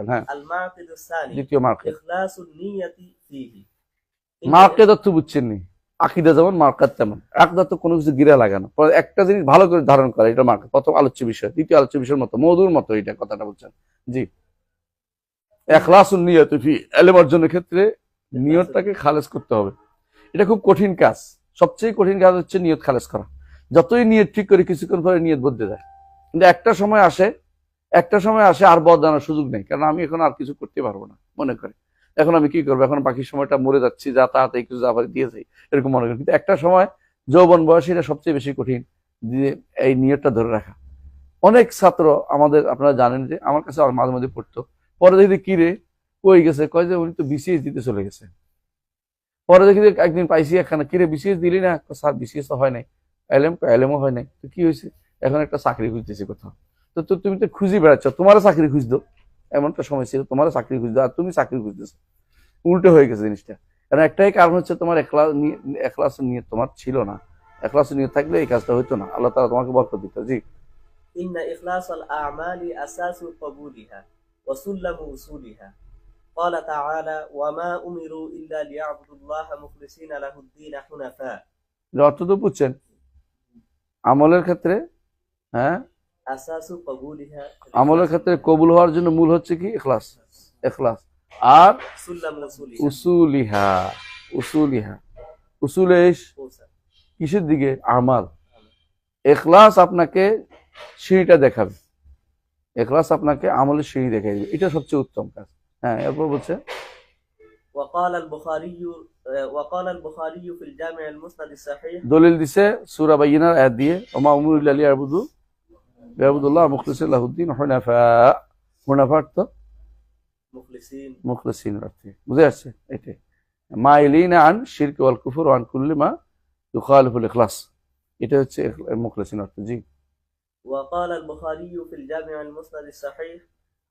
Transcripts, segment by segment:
হ্যাঁ। দ্বিতীয় আকিদা যেমন মার্কাত তেমন। তো কোনো কিছু গিরা লাগানো একটা জিনিস ভালো করে ধারণ এটা প্রথম আলোচ্য বিষয় দ্বিতীয় আলোচ্য বিষয়ের মতো মধুর মতো এটা কথাটা বলছেন। জি। নিয়তটাকে খালেজ করতে হবে। এটা খুব কঠিন কাজ। সবচেয়ে কঠিন কাজ হচ্ছে নিয়ত খালেজ করা। যতই নিয়ত ঠিক করে কিছুক্ষণ পরে নিয়ত বদলে যায়। কিন্তু একটা সময় আসে একটা সময় আসে আর বদ বদলানোর সুযোগ নেই কারণ আমি এখন আর কিছু করতে পারব না, মনে করে। এখন আমি কি করব? এখন বাকি সময়টা মরে যাচ্ছি, যা তাড়াতাড়ি কিছু যাবার দিয়েছে এরকম মনে করি। কিন্তু একটা সময় যৌবন বয়সে এটা সবচেয়ে বেশি কঠিন যে এই নিয়তটা ধরে রাখা। অনেক ছাত্র আমাদের, আপনারা জানেন যে আমার কাছে মাঝে মাঝে পড়তো, পরে দেখি কি রে, কই গেছে? কয় যে উনি তো বিসিএস দিতে চলে গেছে। পরে দেখি যে একদিন পাইছি এখানে কিরে বিসিএস দিলি না? স্যার বিসিএস তো হয় নাই। এলএম এলএমও হয় নাই। তো কি হয়েছে? এখন একটা চাকরি খুঁজতেছি কোথাও। তো তো তুমি তো খুঁজি বেড়াচ্ছ তোমারও চাকরি খুঁজতো এমন একটা সময় ছিল তোমারও চাকরি খুঁজতো আর তুমি চাকরি খুঁজতেছো উল্টো হয়ে গেছে জিনিসটা কারণ একটাই কারণ হচ্ছে তোমার একলা একলাস নিয়ে তোমার ছিল না একলাস নিয়ে থাকলে এই কাজটা হইতো না আল্লাহ তালা তোমাকে বরকত দিত জি إن إخلاص الأعمال أساس قبولها وسلم وصولها قال تعالى وما أمروا إلا ليعبدوا الله مخلصين له الدين حنفاء এর অর্থ তো বুঝছেন আমলের ক্ষেত্রে হ্যাঁ أساس قبولها আমলের ক্ষেত্রে কবুল হওয়ার জন্য মূল হচ্ছে কি? এখলাস এখলাস আর উসুলিহা। উসুলিহা। উসুলে কিসের দিকে? আমাল। এখলাস আপনাকে সিঁড়িটা দেখাবে। এখলাস আপনাকে আমলের সিঁড়ি দেখাই দেবে। এটা সবচেয়ে উত্তম কাজ। হ্যাঁ এরপর বলছে দলিল দিছে সুরাবাইনার দিয়ে ওমা উমরুল্লাহ আবুদু আবুদুল্লাহ মুখলিসুল্লাহুদ্দিন হুনাফা হুনাফা অর্থ مخلصين মুখলিসিন অর্থে বুঝে আসছে এটাই মা ইলিনা আন শিরক ওয়াল কুফর ওয়ান কুল্লি মা ইউখালিফুল ইখলাস এটা হচ্ছে মুখলিসিন অর্থ জি وقال البخاري في الجامع المسند الصحيح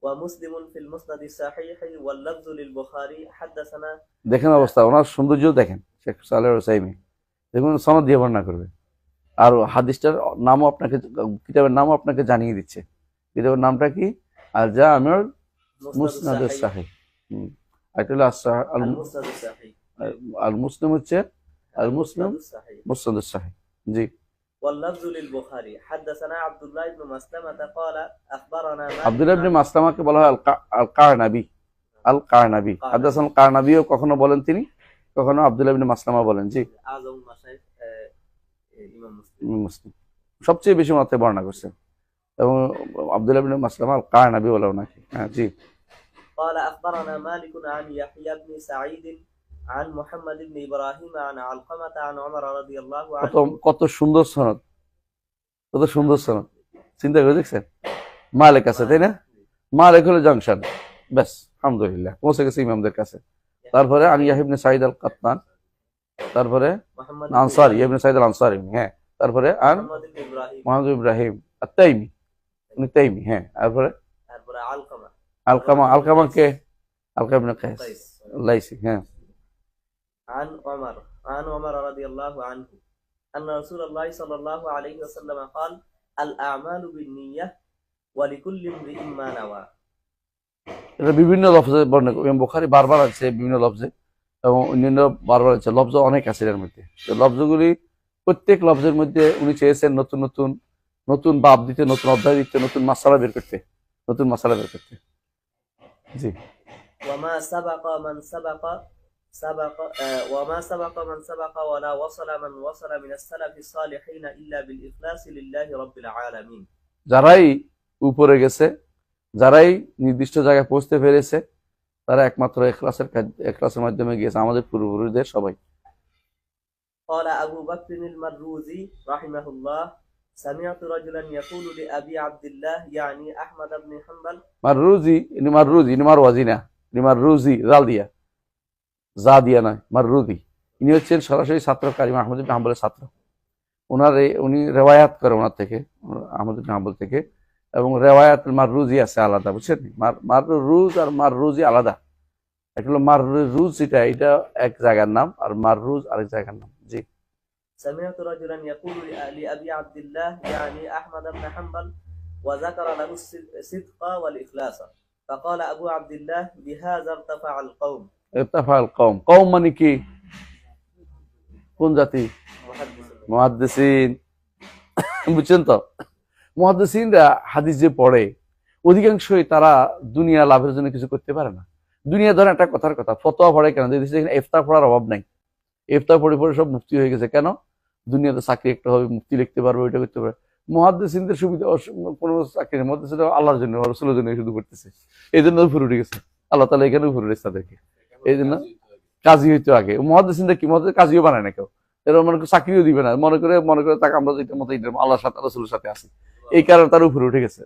ومسلم في المسند الصحيح واللفظ للبخاري حدثنا দেখেন অবস্থা ওনার সৌন্দর্য দেখেন শেখ সালেহ সাইমি দেখুন সনদ দিয়ে বর্ণনা করবে আর হাদিসটার নামও আপনাকে কিতাবের নামও আপনাকে জানিয়ে দিচ্ছে কিতাবের নামটা কি আর যা আমার মুসনাদ الصحيح সাহি এটা হলো আসা- আল المسند الصحيح আল মুসলিম হচ্ছে আল মুসলিম المسند الصحيح মুসনাদ সাহি জি واللفظ للبخاري حدثنا عبد الله بن مسلمة قال أخبرنا مالك আব্দুল্লাহ ইবনে عن- মাসলামাকে বলা হয় আল কা- আল কারনাবি আল কারনাবি হাদাসান কারনাবিও কখনো বলেন তিনি কখনো আব্দুল্লাহ ইবনে মাসলামা বলেন জি أعظم المشايخ সবচেয়ে বেশি মাত্রায় বর্ণনা করছেন এবং আব্দুল্লাহ ইবনে মাসলামা আল কারনাবি বলে ওনাকে হ্যাঁ জি قال أخبرنا مالك عن يحيى بن سعيد عن محمد بن إبراهيم عن علقمة عن عمر رضي الله কত عنه কত সুন্দর সনদ কত সুন্দর সনদ চিন্তা করে দেখছেন মালিক আছে তাই না মালিক হলো জাংশন ব্যাস আলহামদুলিল্লাহ পৌঁছে গেছে ইমামদের কাছে তারপরে আন ইয়াহিবনে সাইদ আল কাত্তান তারপরে محمد بن আনসারি إبراهيم. ইয়াহিবনে সাইদ আল আনসারি হ্যাঁ তারপরে আন محمد بن إبراهيم মোহাম্মদ ইব্রাহিম আর তাইমি উনি তাইমি হ্যাঁ তারপরে তারপরে علقمة আলকামা আলকামা কে আলকা ইবনে কাইস قيس লাইসি হ্যাঁ عن عمر عن عمر رضي الله عنه أن رسول الله صلى الله عليه وسلم قال الأعمال بالنية ولكل امرئ ما نوى এটা বিভিন্ন লফজে বর্ণনা করে বোখারি বারবার আছে বিভিন্ন লফজে এবং অন্যান্য বারবার আছে লফজ অনেক আছে এর মধ্যে তো লফজগুলি প্রত্যেক লফজের মধ্যে উনি চেয়েছেন নতুন নতুন নতুন বাপ দিতে নতুন অধ্যায় দিতে নতুন মাসালা বের করতে নতুন মাসালা বের করতে জি وما سبق من سبق سبق آه وما سبق من سبق ولا وصل من وصل من السلف الصالحين إلا بالإخلاص لله رب العالمين যারাই উপরে গেছে যারাই নির্দিষ্ট জায়গায় পৌঁছতে পেরেছে তারা একমাত্র এখলাসের কাজ এখলাসের মাধ্যমে গিয়েছে আমাদের পূর্বপুরুষদের সবাই قال أبو بكر المروزي رحمه الله سمعت رجلا يقول لأبي عبد الله يعني أحمد بن حنبل মাররুজি ইনি মাররুজি ইনি মারওয়াজি না ইনি মাররুজি জাল দিয়া যা দিয়া নয় মাররুজি ইনি হচ্ছেন সরাসরি ছাত্র কারিম আহমদ ইবনে হাম্বলের ছাত্র ওনার এই- উনি রেওয়ায়াত করে ওনার থেকে আহমদ ইবনে হাম্বল থেকে এবং রেওয়ায়াত মাররুজি আছে আলাদা বুঝছেন মার মাররুজ আর মাররুজি আলাদা একটা হলো মাররুজ এটা এটা এক জায়গার নাম আর মাররুজ আরেক জায়গার নাম জি سمعت رجلا يقول لأ- لأبي عبد الله يعني أحمد بن حنبل وذكر له الصد- الصدق والإخلاص فقال أبو عبد الله بهذا ارتفع القوم ইরতাফাল কওম কওম মানে কি কোন জাতি محدث মহাদ্দেসিন বুঝছেন তো মহাদ্দেসিনরা হাদিস যে পড়ে, অধিকাংশই তারা দুনিয়া লাভের জন্য কিছু করতে পারে না। দুনিয়া ধরেন একটা কথার কথা, ফতোয়া পড়ে কেন? দেখছি এখানে ইফতার পড়ার অভাব নাই। ইফতার পড়ে পড়ে সব মুক্তি হয়ে গেছে। কেন? দুনিয়াতে চাকরি একটা হবে মুক্তি লিখতে পারবে, ওইটা করতে পারবে। মহাদ্দেসিনদের সুবিধা কোনো চাকরি নেই। মহাদ্দেসিন আল্লাহর জন্য রসুলের জন্য শুধু করতেছে। এই জন্য উপরে উঠে গেছে। আল্লাহ তালা এখানে উপরে উঠেছে তাদেরকে। এই জন্য কাজী হইতো আগে। মহাদ্দেসিনদের কি? মহাদ্দেস কাজীও বানায় না কেউ। এরা মনে করে চাকরিও দিবে না। মনে করে মনে করে তাকে আমরা যেটা মতো আল্লাহর সাথে, রসুলের সাথে আছি। এই কারণে তার উপরে উঠে গেছে।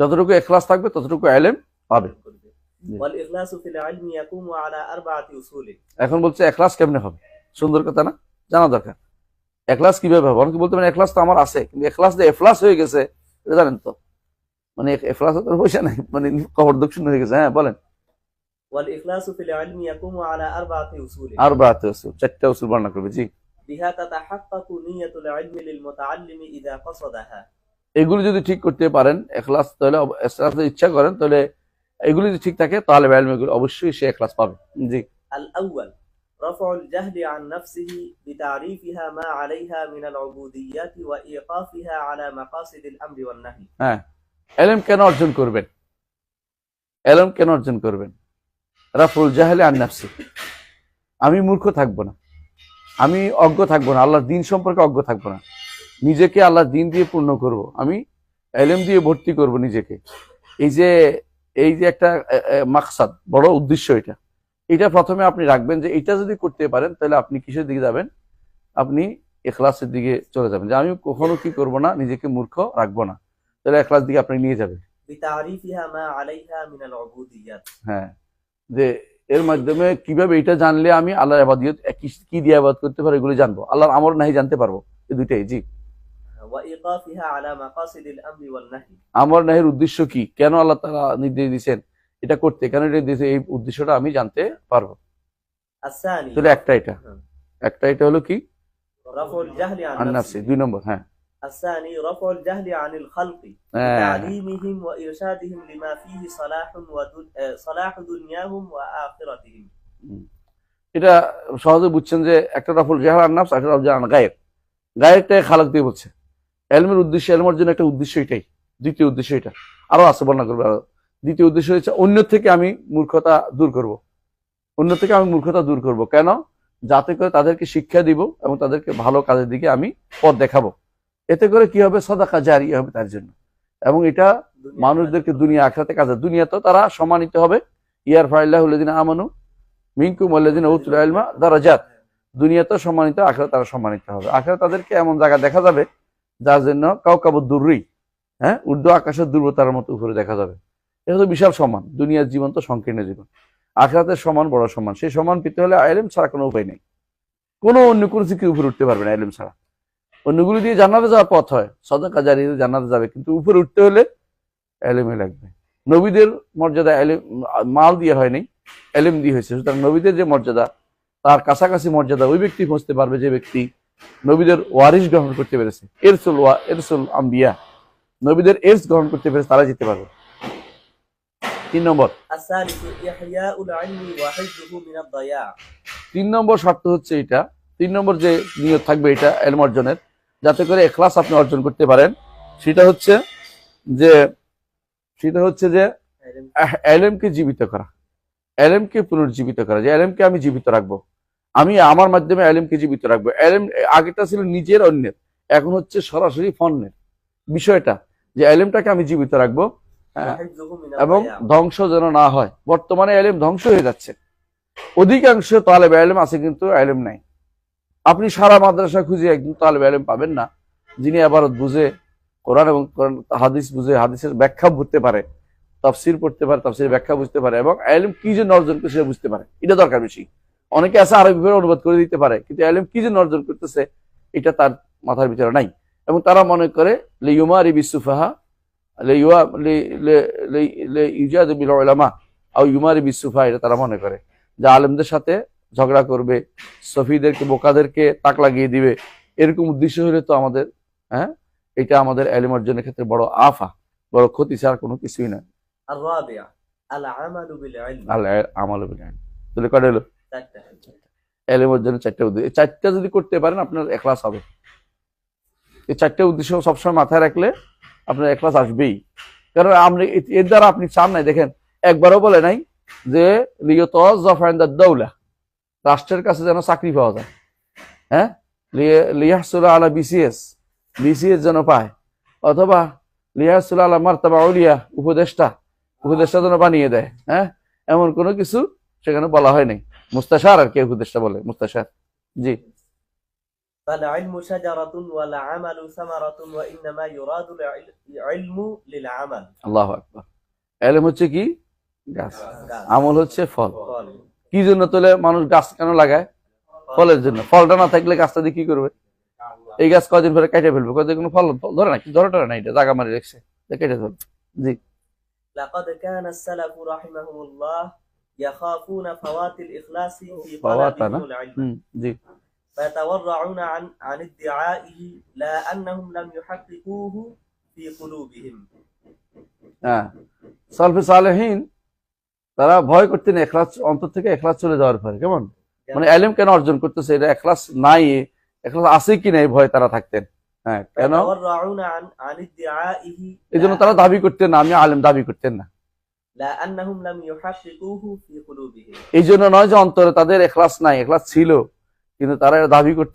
যতটুকু এখলাস থাকবে ততটুকু আইলেম পাবে। এখন বলছে এখলাস কেমনে হবে? সুন্দর কথা না? জানা দরকার। এখলাস কীভাবে হবে? অনেকে বলতে মানে এখলাস তো আমার আছে। কিন্তু এখলাস যে এফলাস হয়ে গেছে জানেন তো? মানে এফলাস তো পয়সা নাই মানে কবর দক্ষিণ হয়ে গেছে। হ্যাঁ বলেন। والإخلاص في العلم يقوم على أربعة أصول আর বাড়াতে উসুল চারটা উসুল বর্ণনা করবে জি بها تتحقق نية العلم للمتعلم إذا قصدها এগুলো যদি ঠিক করতে পারেন এখলাস তাহলে অব- এখলাস যদি ইচ্ছা করেন তাহলে এগুলো যদি ঠিক থাকে তাহলে এলম এগুলো অবশ্যই সে এখলাস পাবে জি الأول رفع الجهل عن نفسه بتعريفها ما عليها من العبوديات وإيقافها على مقاصد الأمر والنهي হ্যাঁ এলম কেন অর্জন করবেন এলম কেন অর্জন করবেন রাফুল জাহেলে আর নাফসি। আমি মূর্খ থাকব না। আমি অজ্ঞ থাকব না। আল্লাহর দিন সম্পর্কে অজ্ঞ থাকব না। নিজেকে আল্লাহর দিন দিয়ে পূর্ণ করব। আমি এলএম দিয়ে ভর্তি করব নিজেকে। এই যে এই যে একটা মাকসাদ বড় উদ্দেশ্য এটা। এটা প্রথমে আপনি রাখবেন যে এটা যদি করতে পারেন তাহলে আপনি কিসের দিকে যাবেন? আপনি এখলাসের দিকে চলে যাবেন। যে আমি কখনো কি করব না নিজেকে মূর্খ রাখব না। তাহলে এখলাস দিকে আপনি নিয়ে যাবেন। হ্যাঁ। যে এর মাধ্যমে কীভাবে এটা জানলে আমি আল্লাহর আবাদিয়ত কি দিয়ে আবাদ করতে পারি এগুলো জানব। আল্লাহর আমর নাহি জানতে পারব এই দুইটাই জি। আমার নাহির উদ্দেশ্য কি? কেন আল্লাহ তারা নির্দেশ দিচ্ছেন এটা করতে? কেন এটা দিয়েছে? এই উদ্দেশ্যটা আমি জানতে পারব। একটা এটা। একটা এটা হলো কি? দুই নম্বর হ্যাঁ। الثاني رفع الجهل عن الخلق হ্যাঁ تعليمهم وإرشادهم لما فيه صلاح ودن... آه، صلاح دنياهم وآخرتهم এটা সহজে বুঝছেন যে একটা রফুল জাহার আন্নাফস একটা রফুল জাহার গায়ের গায়েরটাই খালাক দিয়ে বলছে এলমের উদ্দেশ্য এলমের জন্য একটা উদ্দেশ্য এটাই দ্বিতীয় উদ্দেশ্য এটা আরো আছে বর্ণনা করবে আরো দ্বিতীয় উদ্দেশ্য হচ্ছে অন্য থেকে আমি মূর্খতা দূর করব অন্য থেকে আমি মূর্খতা দূর করব কেন যাতে করে তাদেরকে শিক্ষা দিব এবং তাদেরকে ভালো কাজের দিকে আমি পথ দেখাবো এতে করে কি হবে? সদাকা জারি হবে তার জন্য। এবং এটা দুনিয়া মানুষদেরকে দুনিয়া আখরাতে কাজে। দুনিয়াতেও তারা সম্মানিত হবে। ইয়ার ফাইল্লাহ আমানু মিনকুম আল্লাদিন উতুল ইলমা দারাজাত। দুনিয়াতেও সম্মানিত আখেরা তারা সম্মানিত হবে। আখেরা তাদেরকে এমন জায়গা দেখা যাবে যার জন্য কাউকাবু দুর্রি হ্যাঁ ঊর্ধ্ব আকাশের দুর্বতার মতো উপরে দেখা যাবে। এটা তো বিশাল সম্মান। দুনিয়ার জীবন তো সংকীর্ণ জীবন। আখেরাতের সমান বড় সম্মান। সেই সম্মান পেতে হলে আইলেম ছাড়া কোনো উপায় নেই। কোনো অন্য কোনো দিকে উপরে উঠতে পারবে না আইলেম ছাড়া। অন্যগুলো দিয়ে জানাতে যাওয়ার পথ হয়। সদাকা জারিয়ে জানাতে যাবে কিন্তু উপরে উঠতে হলে এলেমে লাগবে। নবীদের মর্যাদা এলেম মাল দিয়ে হয়নি এলেম দিয়ে হয়েছে। সুতরাং নবীদের যে মর্যাদা তার কাছাকাছি মর্যাদা ওই ব্যক্তি পৌঁছতে পারবে যে ব্যক্তি নবীদের ওয়ারিস গ্রহণ করতে পেরেছে। এরসুল ওয়া এরসুল আম্বিয়া নবীদের এরস গ্রহণ করতে পেরেছে তারা যেতে পারবে। তিন নম্বর। তিন নম্বর শর্ত হচ্ছে এটা। তিন নম্বর যে নিয়োগ থাকবে এটা এলম অর্জনের। যাতে করে এখলাস আপনি অর্জন করতে পারেন। সেটা হচ্ছে যে, সেটা হচ্ছে যে এলএমকে জীবিত করা। এলএমকে পুনর্জীবিত করা। যে এলএমকে আমি জীবিত রাখব। আমি আমার মাধ্যমে এলএমকে জীবিত রাখব। এলএম আগেটা ছিল নিজের অন্যের। এখন হচ্ছে সরাসরি ফন্নের বিষয়টা, যে এলএমটাকে আমি জীবিত রাখব হ্যাঁ, এবং ধ্বংস যেন না হয়। বর্তমানে এলএম ধ্বংস হয়ে যাচ্ছে। অধিকাংশ তালেব এলএম আছে কিন্তু এলএম নাই। আপনি সারা মাদ্রাসা খুঁজে একজন তালেব এলেম পাবেন না, যিনি আবারত বুঝে কোরআন এবং হাদিস বুঝে হাদিসের ব্যাখ্যা বুঝতে পারে, তাফসির পড়তে পারে তাফসির ব্যাখ্যা বুঝতে পারে, এবং এলেম কি জন্য অর্জন করে সেটা বুঝতে পারে। এটা দরকার বেশি। অনেকে আছে আরবি ভাবে অনুবাদ করে দিতে পারে, কিন্তু এলেম কি জন্য অর্জন করতেছে এটা তার মাথার ভিতরে নাই। এবং তারা মনে করে লিউমা রিবি সুফাহা ইউজাদ বিল উলামা, আও ইউমারি বিসুফা এটা তারা মনে করে। যে আলেমদের সাথে ঝগড়া করবে সফিদেরকে বোকাদেরকে তাক লাগিয়ে দিবে এরকম উদ্দেশ্য হলে তো আমাদের হ্যাঁ? এটা আমাদের এলিম অর্জনের ক্ষেত্রে বড় আফা বড় ক্ষতি ছাড়া কোনো কিছুই নয়। চারটা। যদি করতে পারেন আপনার একলাস হবে। এই সবসময় মাথায় রাখলে আপনার একলাস আসবেই। কারণ আপনি এর দ্বারা আপনি চান নাই দেখেন একবারও বলে নাই যে লিও তফ রাষ্ট্রের কাছে যেন চাকরি পাওয়া যায় হ্যাঁ লিয়াসুল্লাহ আলা বিসিএস বিসিএস যেন পায় অথবা লিয়াসুল্লাহ আলা মার্তাবা উলিয়া উপদেষ্টা উপদেষ্টা যেন বানিয়ে দেয় হ্যাঁ এমন কোনো কিছু সেখানে বলা হয় নাই মুস্তাশার আর কি উপদেষ্টা বলে মুস্তাশার জি فالعلم شجرة والعمل ثمرة وإنما يراد العلم للعمل আল্লাহ আকবার এলেম হচ্ছে কি গাছ গাছ। আমল হচ্ছে ফল ফল। কি জন্য তোলে মানুষ গাছ কেন লাগায় ফলের জন্য ফলটা না থাকলে গাছটা দিয়ে কি করবে এই গাছ কদিন পরে কেটে ফেলবে কদিন কোনো ফল ফল ধরে না কি ধরে টরে না এটা জাগা মারি রেখেছে যে কেটে ফেলবে জি لقد كان السلف رحمهم الله يخافون فوات الإخلاص في فواتنا. طلبهم العلم হুম জি فيتورعون عن عن ادعائه لا أنهم لم يحققوه في قلوبهم হ্যাঁ সালফে সালেহীন তারা ভয় করতেন এখলাস অন্তর থেকে এখলাস চলে যাওয়ার পরে কেমন? মানে এলেম কেন অর্জন করতেছে? এটা এখলাস নাই এখলাস আছে কি নাই ভয় তারা থাকতেন। হ্যাঁ, তারা দাবি করতো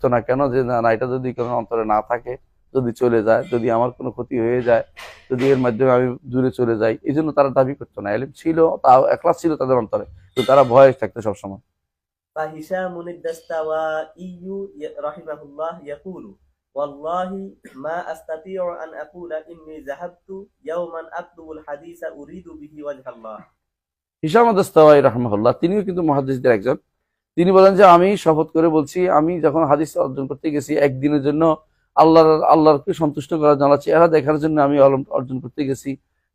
না। কেন? যে না এটা যদি কোনো অন্তরে না থাকে যদি চলে যায় যদি আমার কোনো ক্ষতি হয়ে যায় যদি এর মাধ্যমে আমি দূরে চলে যাই এই জন্য তারা দাবি করতো না এলিম ছিল তাও এখলাস ছিল তাদের অন্তরে তো তারা ভয়ে থাকতো সবসময় فهشام الدستوائي رحمه الله يقول والله ما أستطيع أن أقول إني ذهبت يوما أطلب الحديث أريد به وجه الله হিসাম দস্তাওয়াই রহমহল্লা তিনিও কিন্তু মহাদিসদের একজন তিনি বলেন যে আমি শপথ করে বলছি আমি যখন হাদিস অর্জন করতে গেছি একদিনের জন্য আল্লাহ আল্লাহকে সন্তুষ্ট করার জন্য চেহারা দেখার জন্য আমি আলম অর্জন করতে গেছি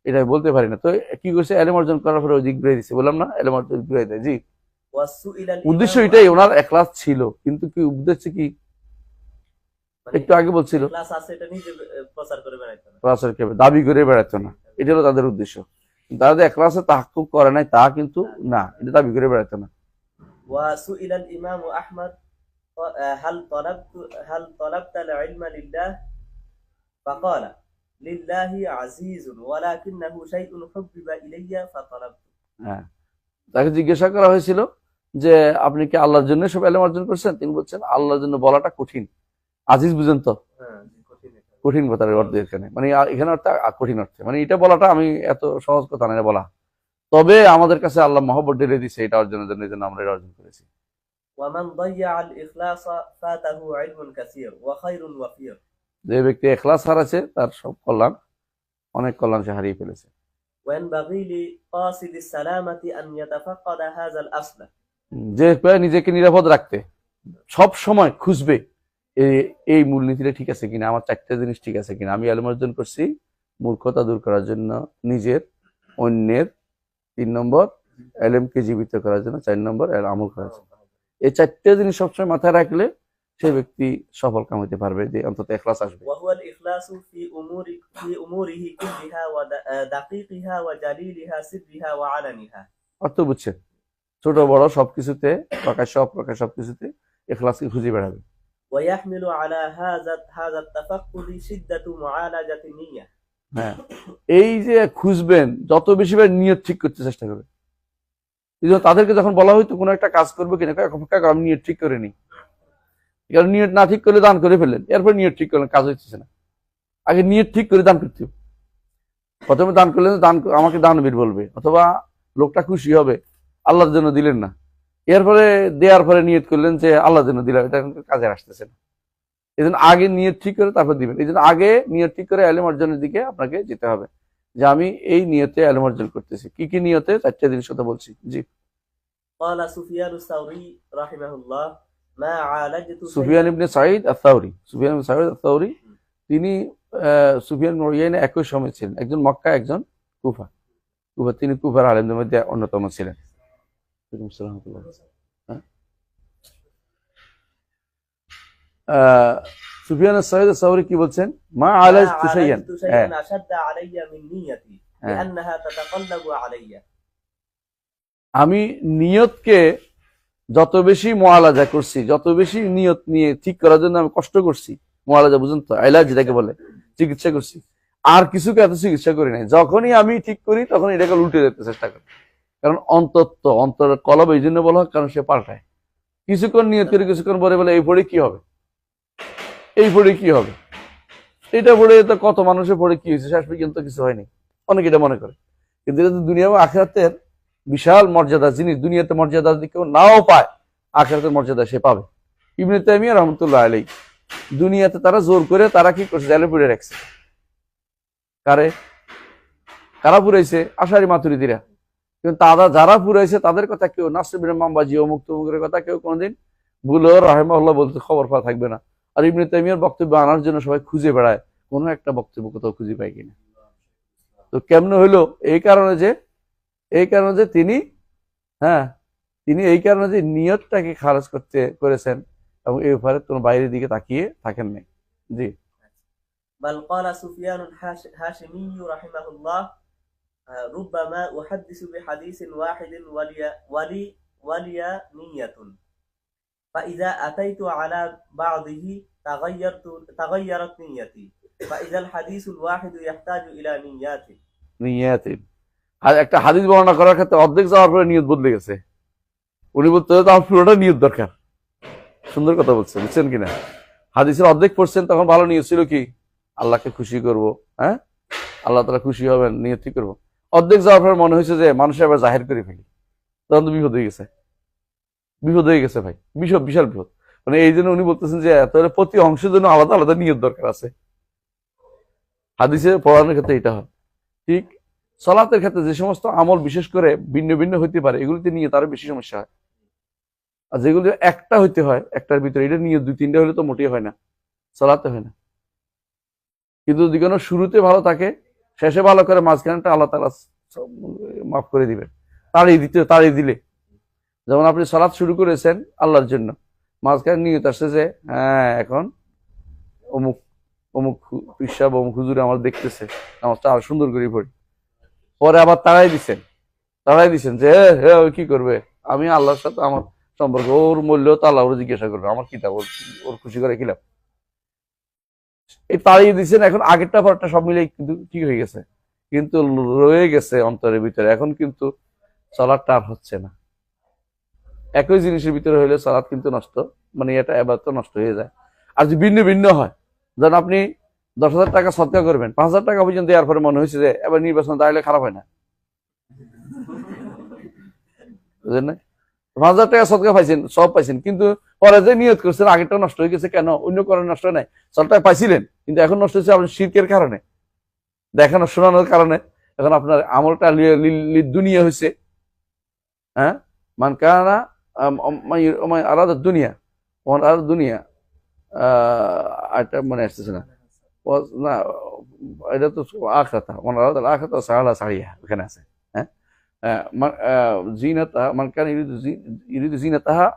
এটা বলতে পারি না। তো কি করছে? এলম অর্জন করার পরে ওই দিক ঘুরে দিচ্ছে বললাম না এলম অর্জন ঘুরে দেয়। জি। উদ্দেশ্য এটাই ওনার একলাস ছিল। কিন্তু কি উদ্দেশ্য কি? একটু আগে বলছিল। দাবি করে বেড়াতো না। এটা হলো তাদের উদ্দেশ্য। তারা যে একলাসে তাহাক্কুক করে নাই তা কিন্তু না। এটা দাবি করে বেড়াতো না। ওয়াসু ইলাল ইমাম আহমদ هل طلبت هل طلبت العلم لله فقال لله عزيز ولكنه شيء حبب إلي فطلبت হ্যাঁ তাকে জিজ্ঞাসা করা হয়েছিল যে আপনি কি আল্লাহর জন্য সব এলেম অর্জন করছেন তিনি বলছেন আল্লাহর জন্য বলাটা কঠিন আজিজ বুঝেন তো হ্যাঁ, কঠিন এটা। কঠিন কথার অর্থ এখানে মানে আ- এখানে অর্থ আ- কঠিন অর্থে মানে এটা বলাটা আমি এত সহজ কথা না এটা বলা তবে আমাদের কাছে আল্লাহ মহব্বত ঢেলে দিছে এটা অর্জনের জন্য এই জন্য আমরা এটা অর্জন করেছি যে ব্যক্তি এখলাস হারাছে তার সব কল্যাণ অনেক কল্যাণ সে হারিয়ে ফেলেছে। যে নিজেকে নিরাপদ রাখতে সব সময় খুঁজবে এই মূলনীতিটা ঠিক আছে কিনা আমার চারটে জিনিস ঠিক আছে কিনা। আমি আলম অর্জন করছি মূর্খতা দূর করার জন্য নিজের অন্যের তিন নম্বর এলএমকে জীবিত করার জন্য চার নম্বর আমল করার জন্য। এই চারটে জিনিস সবসময় মাথায় রাখলে সেই ব্যক্তি সফল কাম হতে পারবে যে অন্তত এখলাস আসবে وهو الإخلاص في أمور في أموره كلها ودقيقها وجليلها سرها وعلنها অর্থ বুঝছেন ছোট বড় সবকিছুতে প্রকাশ্য অপ্রকাশ সবকিছুতে এখলাসকে খুঁজে বেড়াবে ويحمل على هذا هذا التفقد شدة معالجة النية হ্যাঁ এই যে খুঁজবেন যত বেশি বার নিয়ত ঠিক করতে চেষ্টা করবে এই জন্য তাদেরকে যখন বলা হয়তো কোনো একটা কাজ করব কিনা? অপেক্ষা আমি নিয়ত ঠিক করে নিই। কারণ নিয়ত না ঠিক করলে দান করে ফেললেন। এরপর নিয়ত ঠিক করলেন, কাজ হচ্ছে না। আগে নিয়ত ঠিক করে দান করতে। প্রথমে দান করলেন, দান আমাকে দানবীর বলবে, অথবা লোকটা খুশি হবে আল্লাহর জন্য দিলেন না। এরপরে দেওয়ার পরে নিয়ত করলেন যে আল্লাহর জন্য দিলাম, এটা কাজে আসতেছে না। এই আগে নিয়ত ঠিক করে তারপর দিবেন। এই আগে নিয়ত ঠিক করে আলেম অর্জনের দিকে আপনাকে যেতে হবে। যে আমি এই নিয়তে আলম অর্জন করতেছি। কি কি নিয়তে? চারটে জিনিস কথা বলছি। জি। সুফিয়ান তিনি একই ছিলেন। একজন মক্কা একজন কুফা। কুফা তিনি কুফার ছিলেন। সুফিয়ান সৈয়দ সাউরি কি বলছেন? মা আলাজ তুসাইয়ান। হ্যাঁ। আমি নিয়তকে যত বেশি মোয়ালাজা করছি যত বেশি নিয়ত নিয়ে ঠিক করার জন্য আমি কষ্ট করছি মোয়ালাজা বুঝুন তো আইলাজ যেটাকে বলে চিকিৎসা করছি আর কিছুকে এত চিকিৎসা করি নাই। যখনই আমি ঠিক করি তখন এটাকে উল্টে যেতে চেষ্টা করি। কারণ অন্তত অন্তরের কলব এই জন্য বলা হয় কারণ সে পাল্টায়। কিছুক্ষণ নিয়ত করি কিছুক্ষণ পরে বলে এই পরে কি হবে? এই পড়ে কি হবে? এটা পড়ে তো কত মানুষের পড়ে কি হয়েছে, শেষ পর্যন্ত কিছু হয়নি। অনেকে এটা মনে করে। কিন্তু এটা তো দুনিয়া আখেরাতের বিশাল মর্যাদা জিনিস দুনিয়াতে মর্যাদা যদি কেউ নাও পায়, আখেরাতের মর্যাদা সে পাবে। ইবনে তাইমিয়া রহমতুল্লাহ আলাই দুনিয়াতে তারা জোর করে তারা কি করছে, জেলে পুড়ে রাখছে। কারে? কারা পুরাইছে আশারি মাতুরিদিরা। কিন্তু তারা যারা পুরাইছে তাদের কথা কেউ নাসিবিন মামবাজি অমুক তমুকের কথা কেউ কোনোদিন ভুলো রাহেমাল্লাহ বলতে খবর পাওয়া থাকবে না। আর ইবনে তাইমিয়ার বক্তব্য আনার জন্য সবাই খুঁজে বেড়ায় কোনো একটা বক্তব্য কোথাও খুঁজে পায় কিনা তো কেমন হইলো এই কারণে যে এই কারণে যে তিনি হ্যাঁ তিনি এই কারণে যে নিয়তটাকে খারাজ করতে করেছেন এবং এই ব্যাপারে কোনো বাইরের দিকে তাকিয়ে থাকেন নাই জি بل قال سفيان الهاشمي رحمه الله آه، ربما أحدث بحديث واحد ولي ولي ولي نية فإذا أتيت على بعضه تغيرت تغيرت نيتي فإذا الحديث الواحد يحتاج إلى نيات নিয়াতে আর একটা হাদিস বর্ণনা করার ক্ষেত্রে অর্ধেক যাওয়ার পরে নিয়ত বদলে গেছে উনি বলতে হবে আমার পুরোটা নিয়ত দরকার সুন্দর কথা বলছেন বুঝছেন কিনা হাদিসের অর্ধেক পড়ছেন তখন ভালো নিয়ত ছিল কি আল্লাহকে খুশি করব হ্যাঁ আল্লাহ তালা খুশি হবেন নিয়ত ঠিক করবো অর্ধেক যাওয়ার পর মনে হয়েছে যে মানুষের এবার জাহির করে ফেলি তখন তো বিপদ হয়ে গেছে বিপদ হয়ে গেছে ভাই। বিশাল বিশাল বিপদ। মানে এই জন্য উনি বলতেছেন যে তাহলে প্রতি অংশের জন্য আলাদা আলাদা নিয়ত দরকার আছে। হাদিসে পড়ানোর ক্ষেত্রে এটা হয়। ঠিক সলাতের ক্ষেত্রে যে সমস্ত আমল বিশেষ করে ভিন্ন ভিন্ন হইতে পারে, এগুলিতে নিয়ে তার বেশি সমস্যা হয়। আর যেগুলি একটা হইতে হয়, একটার ভিতরে এটা নিয়ে দুই তিনটা হলে তো মোটেই হয় না। সলাতে হয় না। কিন্তু যদি কোনো শুরুতে ভালো থাকে, শেষে ভালো করে মাঝখানটা আল্লাহ তালা মাফ করে দিবেন। তাড়িয়ে দিতে, তাড়িয়ে দিলে যেমন আপনি সলাৎ শুরু করেছেন আল্লাহর জন্য মাঝখানে নিয়ত আসছে যে হ্যাঁ এখন অমুক অমুক পিসাব অমুক হুজুরে আমার দেখতেছে নামাজটা আরও সুন্দর করে পড়ি। পরে আবার তাড়াই দিছেন তাড়াই দিছেন যে "এ, হে কি করবে? আমি আল্লাহর সাথে আমার সম্পর্ক ওর মূল্য তো আল্লাহ জিজ্ঞাসা করবে আমার কিতাব ওর ওর খুশি করে কিলাম এই তাড়িয়ে দিছেন এখন আগেরটা পরটা সব মিলে কিন্তু ঠিক হয়ে গেছে। কিন্তু রয়ে গেছে অন্তরের ভিতরে এখন কিন্তু চলারটা আর হচ্ছে না। একই জিনিসের ভিতরে হইলে সালাদ কিন্তু নষ্ট মানে এটা এবার তো নষ্ট হয়ে যায়। আর যদি ভিন্ন ভিন্ন হয় যেন আপনি দশ হাজার টাকা সৎকার করবেন, পাঁচ হাজার টাকা পর্যন্ত দেওয়ার পরে মনে হয়েছে যে, এবার নির্বাচন দাঁড়ালে খারাপ হয় না। বুঝলেন না? পাঁচ হাজার টাকা সৎকার পাইছেন, সব পাইছেন, কিন্তু পরে যে নিয়ত করছেন, আগেরটা নষ্ট হয়ে গেছে কেন? অন্য কারণে নষ্ট নাই। সবটা পাইছিলেন, কিন্তু এখন নষ্ট হচ্ছে আপনার শির্কের কারণে। দেখানো শোনানোর কারণে। এখন আপনার আমলটা দুনিয়া হয়েছে। হ্যাঁ? মান কানা আলাদা দুনিয়া। ওমান আলাদা দুনিয়া। এটা মনে আসতেছে না। না এটা তো আখরাতা। ওমান আলাদা আখরাতা সাহালা সারিয়া ওখানে আছে। হ্যাঁ? আহ, মান- কান ইরিদু জিনাতাহা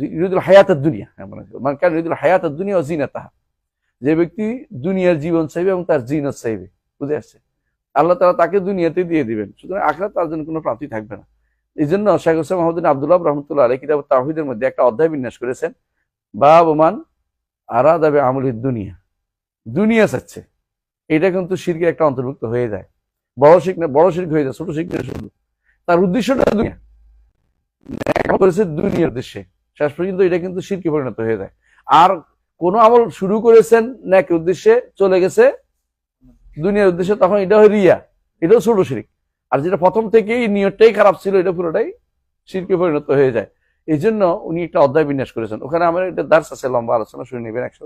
ইরিদুল হায়াতের দুনিয়া। হ্যাঁ, মনে। মান কান ইরিদুল হায়াতের দুনিয়া ও জিনাতাহা। যে ব্যক্তি দুনিয়ার জীবন চাইবে এবং তার জিনত চাইবে। বুঝে আসছে? আল্লাহ তালা তাকে দুনিয়াতে দিয়ে দিবেন। সুতরাং আখরাত তার জন্য কোনো প্রাপ্তি থাকবে না। এই জন্য শেখ হোসেন মোহাম্মদ আবদুল্লাহ রহমতুল্লাহ আলী কিতাব তাহিদের মধ্যে একটা অধ্যায় বিন্যাস করেছেন বা ওমান আরা দাবে দুনিয়া। দুনিয়া চাচ্ছে। এটা কিন্তু শিরকের একটা অন্তর্ভুক্ত হয়ে যায়। বড় শিখ না, বড় শির্ক হয়ে যায়, ছোট শিখ শুধু। তার উদ্দেশ্যটা দুনিয়া। করেছে দুনিয়ার উদ্দেশ্যে। শেষ পর্যন্ত এটা কিন্তু শিরকে পরিণত হয়ে যায়। আর কোন আমল শুরু করেছেন ন্যাকের উদ্দেশ্যে চলে গেছে দুনিয়ার উদ্দেশ্যে, তখন এটা হয় রিয়া। এটাও ছোট শিরিক। আর যেটা প্রথম থেকেই নিয়তটাই খারাপ ছিল, এটা পুরোটাই শিরকে পরিণত হয়ে যায়। এই জন্য উনি একটা অধ্যায় বিন্যাস করেছেন। ওখানে আমার একটা দার্স আছে, লম্বা আলোচনা, শুনে নেবেন একশো